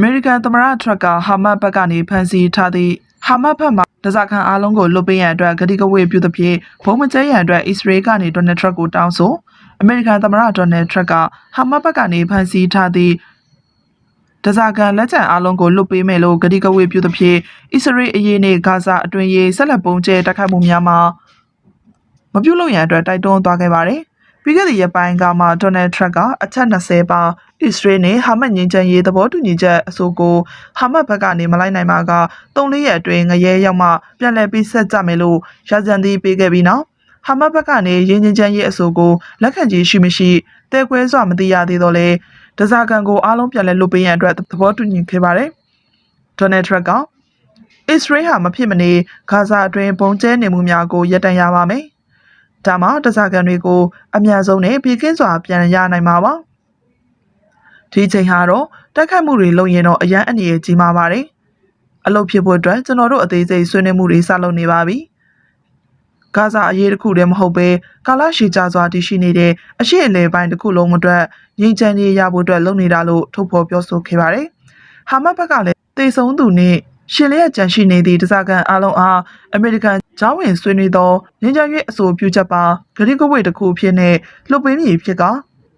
မေရိကန်သမ္မတထရက်ကဟာမတ်ဘက်ကနေဖမ်းဆီးထားသည့်ဟာမတ်ဘက်မှဒဇာကန်အားလုံးကိုလွတ်ပေးရန်အတွက်ဂတိကဝေပြုသဖြင့်ဘုံမကျဲရန်အတွက်အစ္စရေးကနေဒေါ်နယ်ထရက်ကိုတောင်းဆိုအမေရိကန်သမ္မတဒေါ်နယ်ထရက်ကဟာမတ်ဘက်ကနေဖမ်းဆီးထားသည့်ဒဇာကန်လက်ကျန်အားလုံးကိုလွတ်ပေးမယ်လို့ဂတိကဝေပြုသဖြင့်အစ္စရေးအရေးနှင့်ဂါဇာအတွင်းရေးဆက်လက်ပုံကျဲတိုက်ခိုက်မှုများမှာမပြုလုပ်ရန်အတွက်တိုက်တွန်းသွားခဲ့ပါတယ်။ ပြီးခဲ့တဲ့ရက်ပိုင်းကမှဒေါ်နယ်ထရက်ကအချက်20ပါအစ္စရေးနဲ့ဟာမတ်ငင်းချမ်းရေးသဘောတူညီချက်အဆိုကိုဟာမတ်ဘက်ကနေမလိုက်နိုင်ပါက3-4ရက်အတွင်းငရဲရောက်မှပြန်လည်ပြီးဆက်ကြမယ်လို့ရာဇန်သီးပေးခဲ့ပြီးနောက်ဟာမတ်ဘက်ကနေရင်းချင်းချမ်းရေးအဆိုကိုလက်ခံကြီးရှိမရှိတဲကွဲစွာမသိရသေးတော့လေဒဇာကန်ကိုအားလုံးပြန်လည်လွတ်ပေးရန်အတွက်သဘောတူညီခဲ့ပါတယ်။ဒေါ်နယ်ထရက်ကအစ္စရေးဟာမဖြစ်မနေဂါဇာအတွင်းပုံကျဲနေမှုများကိုရပ်တန့်ရပါမယ်။ ဒါမှတစားကန်တွေကိုအများဆုံးနဲ့ပြည်ကင်းစွာပြန်ရနိုင်မှာပါ။ဒီချိန်ဟာတော့တိုက်ခိုက်မှုတွေလုပ်ရင်တော့အရန်အနေနဲ့ကြီးမားပါတယ်။အလုပ်ဖြစ်ဖို့အတွက်ကျွန်တော်တို့အသေးစိတ်ဆွေးနွေးမှုတွေစလုပ်နေပါပြီ။ဂါဇာအရေးတစ်ခုတည်းမဟုတ်ပဲကာလရှည်ကြာစွာတည်ရှိနေတဲ့အရှိအလေပိုင်းတစ်ခုလုံးအတွက်ငြိမ်းချမ်းရေးရဖို့အတွက်လုပ်နေတာလို့ထုတ်ဖော်ပြောဆိုခဲ့ပါတယ်။ဟာမတ်ဘက်ကလည်းတေဆုံးသူနဲ့ရှင်လျက်ကြံရှိနေသည့်တစားကန်အားလုံးအားအမေရိကန် ဂျောင်းဝင်ဆွေးနွေးသောငင်းချရွေးအဆိုပြုချက်ပါဂရိကဝိတ်တစ်ခုဖြစ်နေလှုပ်ပင်းမည်ဖြစ်က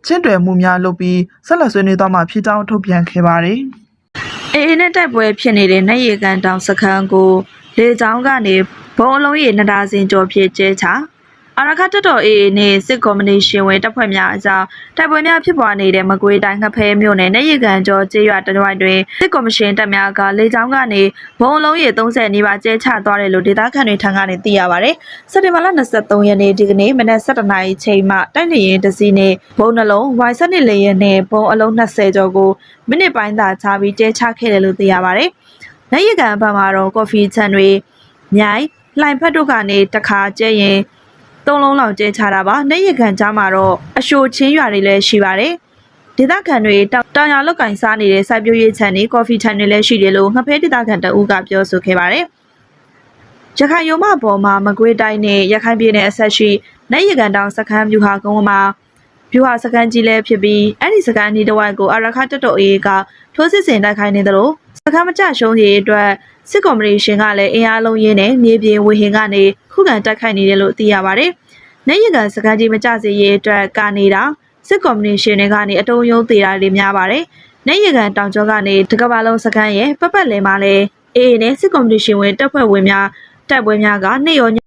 ချင်းတွယ်မှုများလုပ်ပြီးဆက်လက်ဆွေးနွေးသွားမှာဖြစ်ကြောင်းထုတ်ပြန်ခဲ့ပါတယ်အေအေနဲ့တိုက်ပွဲဖြစ်နေတဲ့နိုင်ရီကန်တောင်စခန်းကိုလေကြောင်းကနေဘုံအလုံးရေနှစ်ဒါဇင်ကျော်ဖြစ်ကျဲချ အာရခတ်တော်အေအေနဲ့စစ်ကော်မနီရှင်ဝင်တပ်ဖွဲ့များအကြားတိုက်ပွဲများဖြစ်ပွားနေတဲ့မကွေးတိုင်းငဖဲမြို့နယ်နိုင်ရီကန်ကျော်ကျေးရွာတရွိုက်တွင်စစ်ကော်မရှင်တပ်များကလေကြောင်းကနေဘုံအလုံးရေ30နီးပါးကျဲချသွားတယ်လို့ဒေသခံတွေထံကနေသိရပါတယ်စက်တင်ဘာလ23ရက်နေ့ဒီကနေ့မနက်7:00နာရီချိန်မှတိုက်နေရင်တစ်စီးနဲ့ဘုံနှလုံး Y7 လေယာဉ်နဲ့ဘုံအလုံး20ကျော်ကိုမိနစ်ပိုင်းသာခြားပြီးကျဲချခဲ့တယ်လို့သိရပါတယ်။နိုင်ရကန်ဘက်မှာတော့ကော်ဖီချန်တွေမြိုင်လှိုင်ဖက်တို့ကနေတခါကျဲရင် သုံးလုံးလောက်ကျဲချတာပါ။နိုင်ရကန်ကြားမှာတော့အရှိုချင်းရွာတွေလည်းရှိပါတယ်။ဒေသခံတွေတောင်တောင်ရလောက်ကင်စားနေတဲ့စိုက်ပျိုးရေးခြံတွေကော်ဖီခြံတွေလည်းရှိတယ်လို့ငဖဲဒေသခံတအူးကပြောဆိုခဲ့ပါတယ်။ရခိုင်ရုံမပေါ်မှာမကွေးတိုင်းနဲ့ရခိုင်ပြည်နယ်အဆက်ရှိနိုင်ရကန်တောင်စခန်းမြူဟာကုန်းမှာ ပြူဟာစကန်ကြီးလည်းဖြစ်ပြီးအဲ့ဒီစကန်ဒီတစ်ဝိုက်ကိုအရခတ်တက်တော်အေးကထိုးစစ်ဆင်တိုက်ခိုင်းနေတယ်လို့စကန်မကြရှုံးရေးအတွက်စစ်ကော်မရှင်ကလည်းအင်အားလုံးရင်းနဲ့မြေပြင်ဝေဟင်ကနေခုခံတိုက်ခိုက်နေတယ်လို့သိရပါတယ်။နိုင်ရကန်စကန်ကြီးမကြစေရေးအတွက်ကာနေတာစစ်ကော်မရှင်တွေကနေအတုံးယုံသေးတာတွေများပါတယ်။နိုင်ရကန်တောင်ကျောကနေတကဘာလုံးစကန်ရဲ့ပတ်ပတ်လည်မှာလည်းအေးအေးနဲ့စစ်ကော်မရှင်ဝင်တပ်ဖွဲ့ဝင်များတိုက်ပွဲများကနေရောည